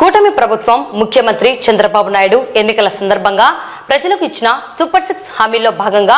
కూటమి ప్రభుత్వం ముఖ్యమంత్రి చంద్రబాబు నాయుడు ఎన్నికల సందర్భంగా ప్రజలకు ఇచ్చిన సూపర్ సిక్స్ హామీల్లో భాగంగా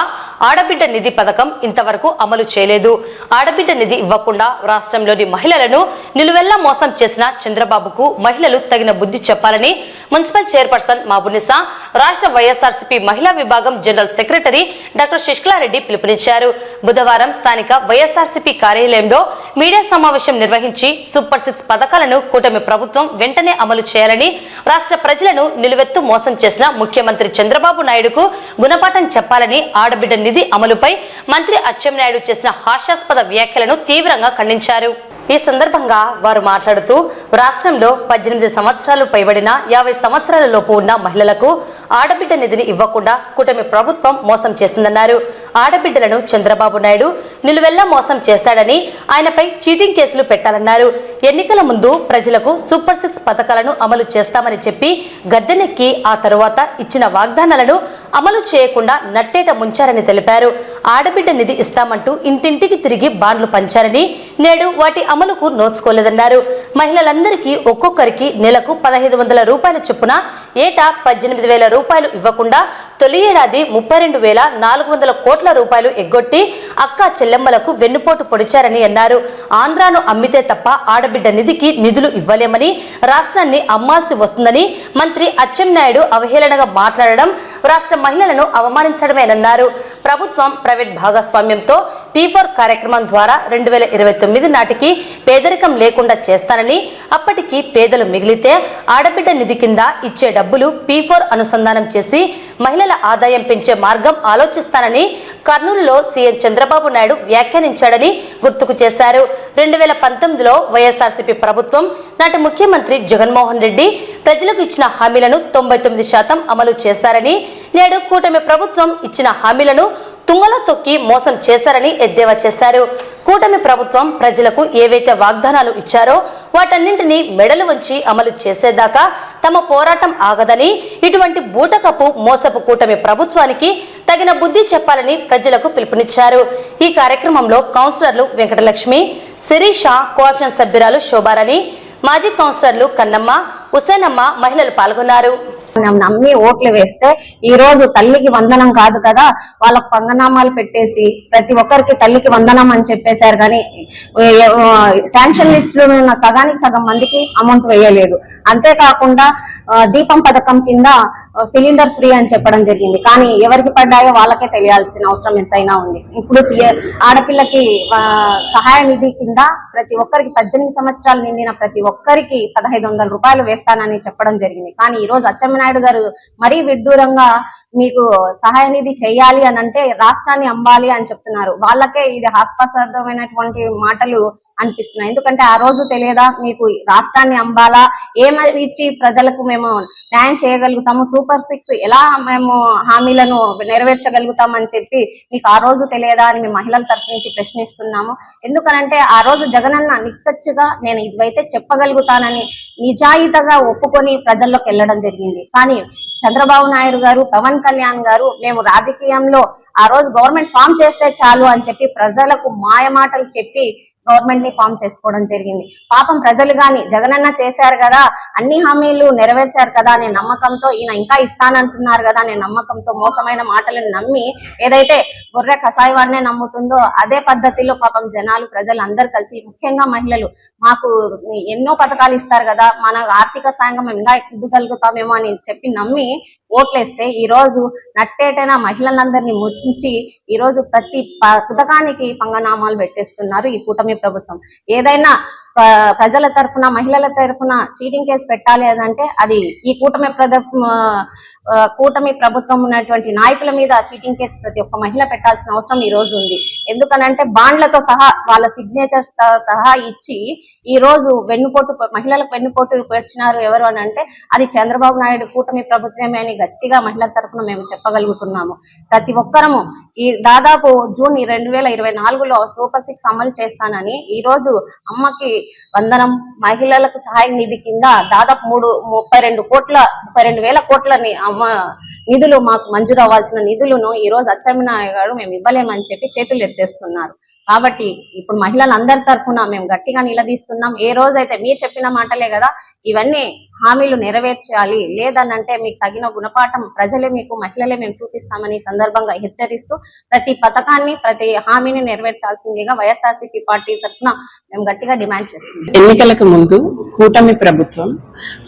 ఆడబిడ్డ నిధి పథకం ఇంతవరకు అమలు చేయలేదు. ఆడబిడ్డ నిధి ఇవ్వకుండా రాష్ట్రంలోని మహిళలను నిలువెల్లా మోసం చేసిన చంద్రబాబుకు మహిళలు తగిన బుద్ధి చెప్పాలని మున్సిపల్ చైర్పర్సన్ మాబునిసా రాష్ట్ర వైఎస్ఆర్సీపీ మహిళా విభాగం జనరల్ సెక్రటరీ డాక్టర్ శశికళారెడ్డి పిలుపునిచ్చారు. బుధవారం స్థానిక వైఎస్ఆర్సీపీ కార్యాలయంలో మీడియా సమావేశం నిర్వహించి సూపర్ సిక్స్ పథకాలను కూటమి ప్రభుత్వం వెంటనే అమలు చేయాలని రాష్ట్ర ప్రజలను నిలువెత్తు మోసం చేసిన ముఖ్యమంత్రి చంద్రబాబు నాయుడుకు గుణపాఠం చెప్పాలని ఆడబిడ్డ నిధి అమలుపై మంత్రి అచ్చెన్నాయుడు చేసిన హాస్యాస్పద వ్యాఖ్యలను తీవ్రంగా ఖండించారు. ఈ సందర్భంగా వారు మాట్లాడుతూ రాష్ట్రంలో పద్దెనిమిది సంవత్సరాలు పైబడిన యాభై సంవత్సరాల లోపు ఉన్న మహిళలకు ఆడబిడ్డ నిధిని ఇవ్వకుండా కూటమి ప్రభుత్వం మోసం చేసిందన్నారు. ఆడబిడ్డలను చంద్రబాబు నాయుడు నిలువెల్లా మోసం చేశాడని ఆయనపై చీటింగ్ కేసులు పెట్టాలన్నారు. ఎన్నికల ముందు ప్రజలకు సూపర్ సిక్స్ పథకాలను అమలు చేస్తామని చెప్పి గద్దెనెక్కి ఆ తరువాత ఇచ్చిన వాగ్దానాలను అమలు చేయకుండా నట్టేట ముంచారని తెలిపారు. ఆడబిడ్డ నిధి ఇస్తామంటూ ఇంటింటికి తిరిగి బాండ్లు పంచారని నేడు వాటి అమలుకు నోచుకోలేదన్నారు. మహిళలందరికీ ఒక్కొక్కరికి నెలకు పదహైదు వందల రూపాయల చొప్పున ఏటా పద్దెనిమిది వేల రూపాయలు ఇవ్వకుండా తొలి ఏడాది ముప్పై రెండు వేల నాలుగు వందల కోట్ల రూపాయలు ఎగ్గొట్టి అక్క చెల్లెమ్మలకు వెన్నుపోటు పొడిచారని అన్నారు. ఆంధ్రాను అమ్మితే తప్ప ఆడబిడ్డ నిధికి నిధులు ఇవ్వలేమని రాష్ట్రాన్ని అమ్మాల్సి వస్తుందని మంత్రి అచ్చెన్నాయుడు అవహేళనగా మాట్లాడడం రాష్ట్ర మహిళలను అవమానించడమేనన్నారు. ప్రభుత్వం ప్రైవేట్ భాగస్వామ్యంతో పీ ఫోర్ కార్యక్రమం ద్వారా రెండు వేల ఇరవై తొమ్మిది నాటికి పేదరికం లేకుండా చేస్తానని అప్పటికి పేదలు మిగిలితే ఆడబిడ్డ నిధి కింద ఇచ్చే డబ్బులు పీ ఫోర్ అనుసంధానం చేసి మహిళల ఆదాయం పెంచే మార్గం ఆలోచిస్తానని కర్నూలులో సీఎం చంద్రబాబు నాయుడు వ్యాఖ్యానించాడని గుర్తుకు చేశారు. రెండు వేల పంతొమ్మిదిలో వైఎస్ఆర్సీపీ ప్రభుత్వం నాటి ముఖ్యమంత్రి జగన్మోహన్ రెడ్డి ప్రజలకు ఇచ్చిన హామీలను తొంభై తొమ్మిది శాతం అమలు చేశారని నేడు కూటమి ప్రభుత్వం ఇచ్చిన హామీలను తుంగలో తొక్కి మోసం చేశారని ఎద్దేవా చేశారు. కూటమి ప్రభుత్వం ప్రజలకు ఏవైతే వాగ్దానాలు ఇచ్చారో వాటన్నింటినీ మెడలు వంచి అమలు చేసేదాకా తమ పోరాటం ఆగదని ఇటువంటి బూటకపు మోసపు కూటమి ప్రభుత్వానికి తగిన బుద్ధి చెప్పాలని ప్రజలకు పిలుపునిచ్చారు. ఈ కార్యక్రమంలో కౌన్సిలర్లు వెంకటలక్ష్మి శిరీష కోఆప్షన్ సభ్యురాలు శోభారాణి మాజీ కౌన్సిలర్లు కన్నమ్మ హుసేనమ్మ మహిళలు పాల్గొన్నారు. మనం నమ్మి ఓట్లు వేస్తే ఈ రోజు తల్లికి వందనం కాదు కదా? వాళ్ళకు పంగనామాలు పెట్టేసి ప్రతి ఒక్కరికి తల్లికి వందనం అని చెప్పేశారు కానీ శాంక్షన్ లిస్టులో ఉన్న సగానికి సగం మందికి అమౌంట్ వేయలేదు. అంతేకాకుండా దీపం పథకం కింద సిలిండర్ ఫ్రీ అని చెప్పడం జరిగింది. కానీ ఎవరికి పడ్డాయో వాళ్ళకే తెలియాల్సిన అవసరం ఎంతైనా ఉంది. ఇప్పుడు ఆడపిల్లకి సహాయ నిధి కింద ప్రతి ఒక్కరికి పద్దెనిమిది సంవత్సరాలు నిండిన ప్రతి ఒక్కరికి పదహైదు వందల రూపాయలు వేస్తానని చెప్పడం జరిగింది. కానీ ఈ రోజు అచ్చెమ్మనాయుడు గారు మరీ విడ్డూరంగా మీకు సహాయ నిధి చేయాలి అని అంటే రాష్ట్రాన్ని అమ్మాలి అని చెప్తున్నారు. వాళ్ళకే ఇది హాస్యాస్పదమైనటువంటి మాటలు అనిపిస్తున్నాయి. ఎందుకంటే ఆ రోజు తెలియదా మీకు రాష్ట్రాన్ని అంబాలా ఏమి ప్రజలకు మేము న్యాయం చేయగలుగుతాము? సూపర్ సిక్స్ ఎలా మేము హామీలను నెరవేర్చగలుగుతామని చెప్పి మీకు ఆ రోజు తెలియదా అని మేము మహిళల తరఫు నుంచి ప్రశ్నిస్తున్నాము. ఎందుకనంటే ఆ రోజు జగనన్న నిక్కచ్చుగా నేను ఇవైతే చెప్పగలుగుతానని నిజాయితీగా ఒప్పుకొని ప్రజల్లోకి వెళ్ళడం జరిగింది. కానీ చంద్రబాబు నాయుడు గారు పవన్ కళ్యాణ్ గారు మేము రాజకీయంలో ఆ రోజు గవర్నమెంట్ ఫామ్ చేస్తే చాలు అని చెప్పి ప్రజలకు మాయమాటలు చెప్పి గవర్నమెంట్ని ఫామ్ చేసుకోవడం జరిగింది. పాపం ప్రజలు గాని జగనన్న చేశారు కదా అన్ని హామీలు నెరవేర్చారు కదా అనే నమ్మకంతో ఈయన ఇంకా ఇస్తానంటున్నారు కదా అనే నమ్మకంతో మోసమైన మాటలను నమ్మి ఏదైతే గొర్రె కషాయవాన్నే నమ్ముతుందో అదే పద్ధతిలో పాపం జనాలు ప్రజలు అందరు కలిసి ముఖ్యంగా మహిళలు మాకు ఎన్నో పథకాలు ఇస్తారు కదా మన ఆర్థిక సాయంగా మేము ఇంకా ఇవ్వగలుగుతామేమో అని చెప్పి నమ్మి ఓట్లేస్తే ఈ రోజు నట్టేటైన మహిళలందరినీ ముంచి ఈ రోజు ప్రతి పథకానికి పంగనామాలు పెట్టేస్తున్నారు ఈ కూటమి ప్రభుత్వం. ఏదైనా ప్రజల తరఫున మహిళల తరఫున చీటింగ్ కేసు పెట్టాలి అదంటే అది ఈ కూటమి ఆ, కూటమి ప్రభుత్వం ఉన్నటువంటి నాయకుల మీద చీటింగ్ కేసు ప్రతి ఒక్క మహిళ పెట్టాల్సిన అవసరం ఈ రోజు ఉంది. ఎందుకనంటే బాండ్లతో సహా వాళ్ళ సిగ్నేచర్స్ సహా ఇచ్చి ఈ రోజు వెన్నుపోటు మహిళలకు వెన్నుపోటు పేర్చినారు ఎవరు అని అంటే అది చంద్రబాబు నాయుడు కూటమి ప్రభుత్వమే అని గట్టిగా మహిళల తరపున మేము చెప్పగలుగుతున్నాము. ప్రతి ఒక్కరము ఈ దాదాపు జూన్ రెండు వేల ఇరవై నాలుగులో సూపర్ సిక్స్ అమలు చేస్తానని ఈ రోజు అమ్మకి వందనం మహిళలకు సహాయం నిధి కింద దాదాపు మూడు ముప్పై రెండు కోట్ల ముప్పై రెండు వేల కోట్ల నిధులు మాకు మంజూరు అవ్వాల్సిన నిధులను ఈ రోజు అచ్చెన్నాయుడు గారు మేము ఇవ్వలేమని చెప్పి చేతులు ఎత్తేస్తున్నారు. కాబట్టి ఇప్పుడు మహిళలందరి తరఫున మేము గట్టిగా నిలదీస్తున్నాం. ఏ రోజైతే మీరు చెప్పిన మాటలే కదా ఇవన్నీ హామీలు నెరవేర్చాలి. లేదనంటే మీకు తగిన గుణపాఠం ప్రజలే మీకు మహిళలే మేము చూపిస్తామని సందర్భంగా హెచ్చరిస్తూ ప్రతి పథకాన్ని ప్రతి హామీని నెరవేర్చాల్సిందిగా వైఎస్ఆర్సీపీ పార్టీ తరఫున మేము గట్టిగా డిమాండ్ చేస్తున్నాం. ఎన్నికలకు ముందు కూటమి ప్రభుత్వం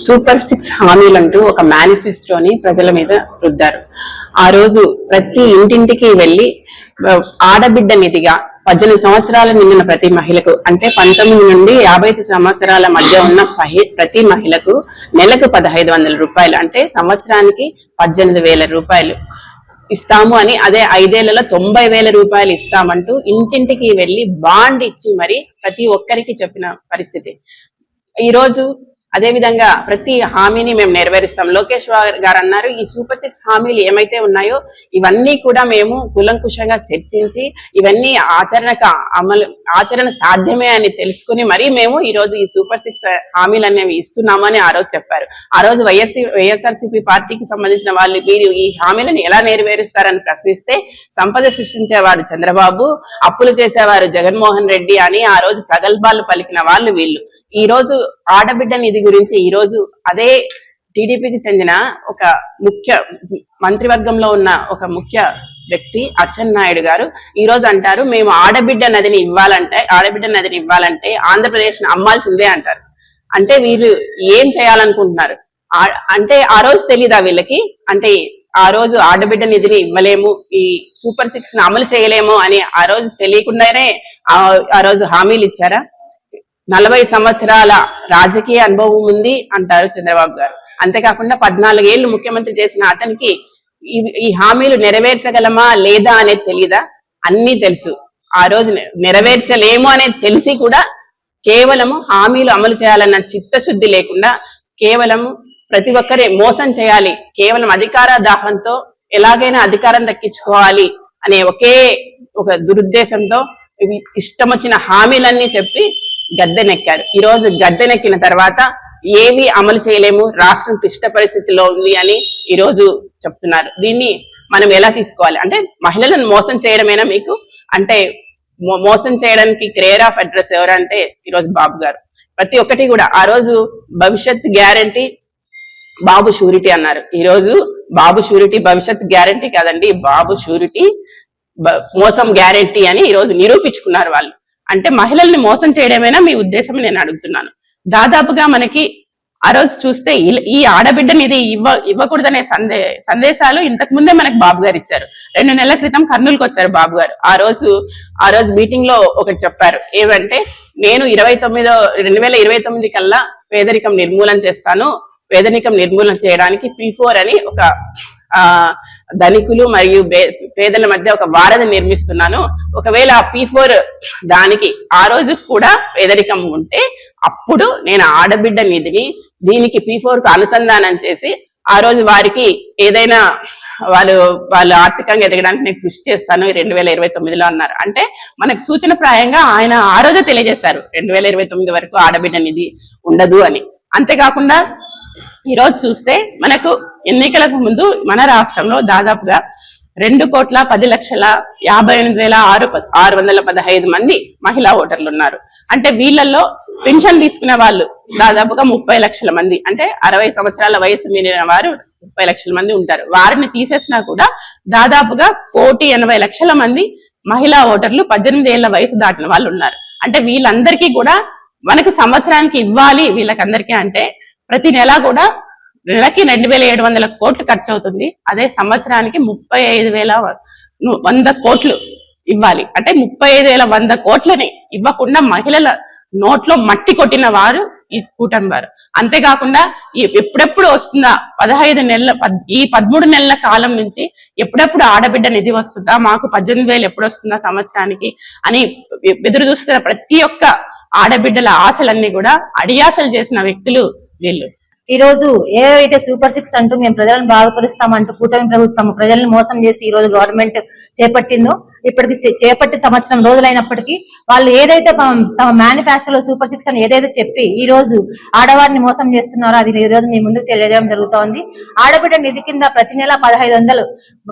సూపర్ సిక్స్ హామీలంటూ ఒక మేనిఫెస్టోని ప్రజల మీద రుద్దారు. ఆ రోజు ప్రతి ఇంటింటికి వెళ్ళి ఆడబిడ్డ నిధిగా పద్దెనిమిది సంవత్సరాలు నిండిన ప్రతి మహిళకు అంటే పంతొమ్మిది నుండి యాభై ఐదు సంవత్సరాల మధ్య ఉన్న ప్రతి మహిళకు నెలకు పదహైదు వందల రూపాయలు అంటే సంవత్సరానికి పద్దెనిమిది వేల రూపాయలు ఇస్తాము అని అదే ఐదేళ్ళలో తొంభై వేల రూపాయలు ఇస్తామంటూ ఇంటింటికి వెళ్ళి బాండ్ ఇచ్చి మరి ప్రతి ఒక్కరికి చెప్పిన పరిస్థితి. ఈ అదేవిధంగా అదే విధంగా ప్రతి హామీని మేము నెరవేరుస్తాం. లోకేష్ గారు అన్నారు ఈ సూపర్ సిక్స్ హామీలు ఏమైతే ఉన్నాయో ఇవన్నీ కూడా మేము కులంకుశంగా చర్చించి ఇవన్నీ ఆచరణకు అమలు ఆచరణ సాధ్యమే అని తెలుసుకుని మరీ మేము ఈ రోజు ఈ సూపర్ సిక్స్ హామీలు అనేవి ఇస్తున్నాము ఆ రోజు చెప్పారు. ఆ రోజు వైఎస్సీ వైఎస్ఆర్సీపీ పార్టీకి సంబంధించిన వాళ్ళు మీరు ఈ హామీలను ఎలా నెరవేరుస్తారని ప్రశ్నిస్తే సంపద సృష్టించేవాడు చంద్రబాబు అప్పులు చేసేవారు జగన్మోహన్ రెడ్డి అని ఆ రోజు ప్రగల్భాలు పలికిన వాళ్ళు వీళ్ళు. ఈ రోజు ఆడబిడ్డ నిధి గురించి ఈ రోజు అదే టీడీపీకి చెందిన ఒక ముఖ్య మంత్రివర్గంలో ఉన్న ఒక ముఖ్య వ్యక్తి అచ్చెన్నాయుడు గారు ఈ రోజు అంటారు మేము ఆడబిడ్డ నదిని ఇవ్వాలంటే ఆడబిడ్డ నదిని ఇవ్వాలంటే ఆంధ్రప్రదేశ్ అమ్మాల్సిందే అంటారు. అంటే వీళ్ళు ఏం చేయాలనుకుంటున్నారు? ఆ- అంటే ఆ రోజు తెలీదా వీళ్ళకి? అంటే ఆ రోజు ఆడబిడ్డ నిధిని ఇవ్వలేము ఈ సూపర్ సిక్స్ని అమలు చేయలేము అని ఆ రోజు తెలియకుండానే ఆ రోజు హామీలు ఇచ్చారా? నలభై సంవత్సరాల రాజకీయ అనుభవం ఉంది అంటారు చంద్రబాబు గారు. అంతేకాకుండా పద్నాలుగేళ్ళు ముఖ్యమంత్రి చేసిన అతనికి ఈ- హామీలు నెరవేర్చగలమా లేదా అనేది తెలియదా అన్నీ తెలుసు. ఆ రోజు నెరవేర్చలేము అనేది తెలిసి కూడా కేవలము హామీలు అమలు చేయాలన్న చిత్తశుద్ధి లేకుండా కేవలము ప్రతి ఒక్కరి మోసం చేయాలి. కేవలం అధికార దాహంతో ఎలాగైనా అధికారం దక్కించుకోవాలి అనే ఒకే ఒక దురుద్దేశంతో ఇష్టమొచ్చిన ఇష్టం వచ్చిన హామీలన్నీ చెప్పి గద్దెనెక్కారు ఈ రోజు గద్దెనెక్కిన తర్వాత ఏవి అమలు చేయలేము రాష్ట్రం క్లిష్ట పరిస్థితిలో ఉంది అని ఈ రోజు చెప్తున్నారు. దీన్ని మనం ఎలా తీసుకోవాలి? అంటే మహిళలను మోసం చేయడమేనా మీకు? అంటే మోసం చేయడానికి క్రేర్ ఆఫ్ అడ్రస్ ఎవరంటే ఈరోజు బాబు గారు. ప్రతి ఒక్కటి కూడా ఆ రోజు భవిష్యత్ గ్యారంటీ బాబు షూరిటీ అన్నారు. ఈ రోజు బాబు షూరిటీ భవిష్యత్ గ్యారంటీ కాదండి బాబు షూరిటీ మోసం గ్యారంటీ అని ఈ రోజు నిరూపించుకున్నారు వాళ్ళు. అంటే మహిళల్ని మోసం చేయడమేనా మీ ఉద్దేశం నేను అడుగుతున్నాను. దాదాపుగా మనకి ఆ రోజు చూస్తే ఈ ఆడబిడ్డని ఇది ఇవ్వ ఇవ్వకూడదనే సందే సందేశాలు ఇంతకు ముందే మనకి బాబు గారు ఇచ్చారు. రెండు నెలల క్రితం కర్నూలుకి వచ్చారు బాబు గారు. ఆ రోజు ఆ రోజు మీటింగ్లో ఒకటి చెప్పారు. ఏమంటే నేను ఇరవై తొమ్మిదో రెండు వేల ఇరవై తొమ్మిది కల్లా పేదరికం నిర్మూలన చేస్తాను. పేదరికం నిర్మూలన చేయడానికి పి ఫోర్ అని ఒక ధనికులు మరియు పేదల మధ్య ఒక వారధి నిర్మిస్తున్నాను. ఒకవేళ ఆ పి ఫోర్ దానికి ఆ రోజు కూడా పేదరికం ఉంటే అప్పుడు నేను ఆడబిడ్డ నిధిని దీనికి పి ఫోర్కు అనుసంధానం చేసి ఆ రోజు వారికి ఏదైనా వాళ్ళు వాళ్ళు ఆర్థికంగా ఎదగడానికి నేను కృషి చేస్తాను రెండు వేల ఇరవై తొమ్మిదిలో అన్నారు. అంటే మనకు సూచన ప్రాయంగా ఆయన ఆ రోజే తెలియజేశారు రెండు వేల ఇరవై తొమ్మిది వరకు ఆడబిడ్డ నిధి ఉండదు అని. అంతేకాకుండా ఈ రోజు చూస్తే మనకు ఎన్నికలకు ముందు మన రాష్ట్రంలో దాదాపుగా రెండు కోట్ల పది లక్షల యాభై ఎనిమిది వేల ఆరు ప- ఆరు వందల పదహైదు మంది మహిళా ఓటర్లు ఉన్నారు. అంటే వీళ్ళల్లో పెన్షన్ తీసుకునే వాళ్ళు దాదాపుగా ముప్పై లక్షల మంది. అంటే అరవై సంవత్సరాల వయసు మీరిన వారు ముప్పై లక్షల మంది ఉంటారు. వారిని తీసేసినా కూడా దాదాపుగా కోటి ఎనభై లక్షల మంది మహిళా ఓటర్లు పద్దెనిమిది ఏళ్ళ వయసు దాటిన వాళ్ళు ఉన్నారు. అంటే వీళ్ళందరికీ కూడా మనకు సంవత్సరానికి ఇవ్వాలి వీళ్ళకందరికీ అంటే ప్రతి నెల కూడా నెలకి రెండు వేల ఏడు వందల కోట్లు ఖర్చు అవుతుంది. అదే సంవత్సరానికి ముప్పై ఐదు వేల వంద కోట్లు ఇవ్వాలి. అంటే ముప్పై ఐదు వేల వంద కోట్లని ఇవ్వకుండా మహిళల నోట్లో మట్టి కొట్టిన వారు ఈ కూటమి వారు. అంతేకాకుండా ఎప్పుడెప్పుడు వస్తుందా? పదహైదు నెలల పద్- ఈ పదమూడు నెలల కాలం నుంచి ఎప్పుడెప్పుడు ఆడబిడ్డ నిధి వస్తుందా? మాకు పద్దెనిమిది వేలు ఎప్పుడు వస్తుందా సంవత్సరానికి? అని ఎదురు చూస్తున్న ప్రతి ఒక్క ఆడబిడ్డల ఆశలన్నీ కూడా అడియాసలు చేసిన వ్యక్తులు వీళ్ళు ఈ రోజు ఏవైతే సూపర్ సిక్స్ అంటూ మేము ప్రజలను బాధపరుస్తామంటూ కూటమి ప్రభుత్వం ప్రజలను మోసం చేసి ఈ రోజు గవర్నమెంట్ చేపట్టిందో ఇప్పటికి చేపట్టి సంవత్సరం రోజులైనప్పటికీ వాళ్ళు ఏదైతే తమ- మేనిఫెస్టోలో సూపర్ సిక్స్ అని ఏదైతే చెప్పి ఈ రోజు ఆడవారిని మోసం చేస్తున్నారో అది ఈ రోజు మీ ముందుకు తెలియజేయడం జరుగుతోంది. ఆడబిడ్డ నిధి కింద ప్రతి నెల పదహైదు వందలు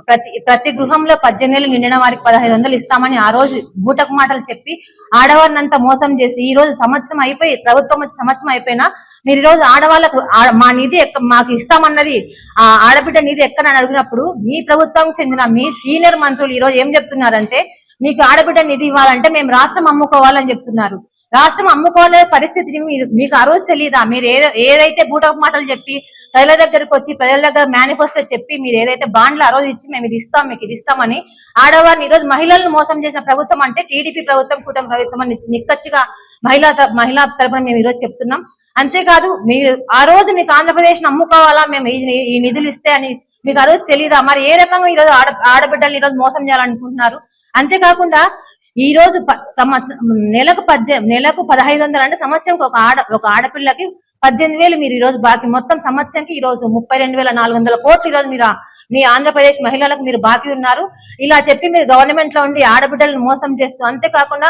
ప్రతి ప్రతి గృహంలో పద్దెనిమిది నిండిన వారికి పదహైదు వందలు ఇస్తామని ఆ రోజు బూటకు మాటలు చెప్పి ఆడవారిని అంతా మోసం చేసి ఈ రోజు సంవత్సరం అయిపోయి ప్రభుత్వం సంవత్సరం అయిపోయినా మీరు ఈ రోజు ఆడవాళ్ళకు మా నిధి మాకు ఇస్తామన్నది ఆ ఆడబిడ్డ నిధి ఎక్కడని అడిగినప్పుడు మీ ప్రభుత్వం చెందిన మీ సీనియర్ మంత్రులు ఈ రోజు ఏం చెప్తున్నారంటే మీకు ఆడబిడ్డ నిధి ఇవ్వాలంటే మేము రాష్ట్రం అమ్ముకోవాలని చెప్తున్నారు. రాష్ట్రం అమ్ముకోవాలనే పరిస్థితిని మీరు మీకు ఆ రోజు తెలియదా మీరు ఏదో ఏదైతే బూటకు మాటలు చెప్పి ప్రజల దగ్గరకు వచ్చి ప్రజల దగ్గర మేనిఫెస్టో చెప్పి మీరు ఏదైతే బాండ్లు ఆ రోజు ఇచ్చి మేము ఇది ఇస్తాం మీకు ఇది ఇస్తామని ఆడవారిని ఈరోజు మహిళలను మోసం చేసిన ప్రభుత్వం అంటే టీడీపీ ప్రభుత్వం కూటమి ప్రభుత్వం అని నిక్కచ్చిగా మహిళా మహిళా తరపున మేము ఈ రోజు చెప్తున్నాం. అంతేకాదు మీరు ఆ రోజు మీకు ఆంధ్రప్రదేశ్ అమ్ముకోవాలా మేము ఈ- ఈ నిధులు ఇస్తే అని మీకు ఆ రోజు తెలియదా మరి ఏ రకంగా ఈ రోజు ఆడ ఆడబిడ్డలు ఈ రోజు మోసం చేయాలనుకుంటున్నారు? అంతేకాకుండా ఈ రోజు ప- సంవత్సరం నెలకు పద్దె నెలకు పదహైదు వందలు అంటే సంవత్సరంకి ఒక ఆడ ఒక ఆడపిల్లకి పద్దెనిమిది వేలు మీరు ఈ రోజు బాకీ. మొత్తం సంవత్సరానికి ఈ రోజు ముప్పై రెండు వేల నాలుగు వందల కోట్లు ఈ రోజు మీరు మీ ఆంధ్రప్రదేశ్ మహిళలకు మీరు బాకీ ఉన్నారు. ఇలా చెప్పి మీరు గవర్నమెంట్లో ఉండి ఆడబిడ్డలను మోసం చేస్తూ అంతేకాకుండా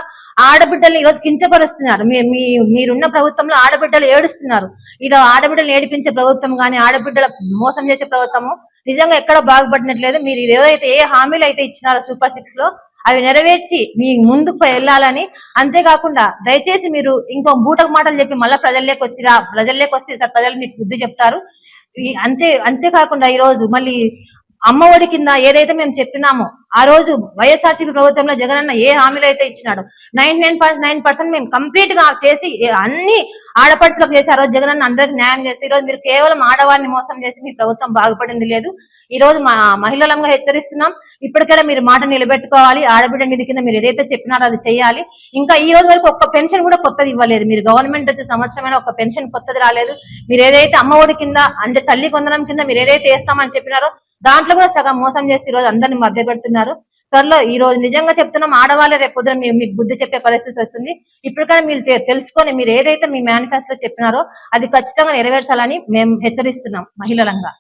ఆడబిడ్డల్ని ఈ రోజు కించపరుస్తున్నారు. మీ మీ మీరున్న ప్రభుత్వంలో ఆడబిడ్డలు ఏడుస్తున్నారు. ఇలా ఆడబిడ్డలు ఏడిపించే ప్రభుత్వం కానీ ఆడబిడ్డల మోసం చేసే ప్రభుత్వము నిజంగా ఎక్కడ బాగుపడినట్లేదు మీరు ఏదైతే ఏ హామీలు అయితే ఇచ్చినారో సూపర్ సిక్స్లో అవి నెరవేర్చి మీ ముందుకు వెళ్ళాలని. అంతేకాకుండా దయచేసి మీరు ఇంకో బూటకు మాటలు చెప్పి మళ్ళీ ప్రజల్లోకి వచ్చిరా ప్రజల్లోకి వస్తే సార్ ప్రజలు మీకు బుద్ధి చెప్తారు. అంతే అంతేకాకుండా ఈ రోజు మళ్ళీ అమ్మఒడి కింద ఏదైతే మేము చెప్పినామో ఆ రోజు వైఎస్ఆర్సీపీ ప్రభుత్వంలో జగన్ అన్న ఏ హామీలు అయితే ఇచ్చినాడు నైన్ నైన్ నైన్ పర్సెంట్ మేము కంప్లీట్గా చేసి అన్ని ఆడపడుచులకు చేసి ఆ రోజు జగనన్న అందరికి న్యాయం చేసి ఈ రోజు మీరు కేవలం ఆడవారిని మోసం చేసి మీ ప్రభుత్వం బాగుపడింది లేదు. ఈ రోజు మా మహిళలంగా హెచ్చరిస్తున్నాం. ఇప్పటికైనా మీరు మాట నిలబెట్టుకోవాలి. ఆడబిడ్డ నిధి కింద మీరు ఏదైతే చెప్పినారో అది చేయాలి. ఇంకా ఈ రోజు వరకు ఒక్క పెన్షన్ కూడా కొత్తది ఇవ్వలేదు. మీరు గవర్నమెంట్ వచ్చే సంవత్సరమైన ఒక పెన్షన్ కొత్తది రాలేదు. మీరు ఏదైతే అమ్మఒడి కింద అంటే తల్లి కొందనం కింద మీరు ఏదైతే వేస్తామని చెప్పినారో దాంట్లో కూడా సగం మోసం చేసి ఈ రోజు అందరిని మభ్య ఉన్నారు త్వరలో ఈ రోజు నిజంగా చెప్తున్నాం ఆడవాళ్ళే రేపు పొద్దున మీకు బుద్ధి చెప్పే పరిస్థితి వస్తుంది. ఇప్పటికైనా మీరు తెలుసుకొని మీరు ఏదైతే మీ మేనిఫెస్టో చెప్పినారో అది ఖచ్చితంగా నెరవేర్చాలని మేము హెచ్చరిస్తున్నాం మహిళలంగా.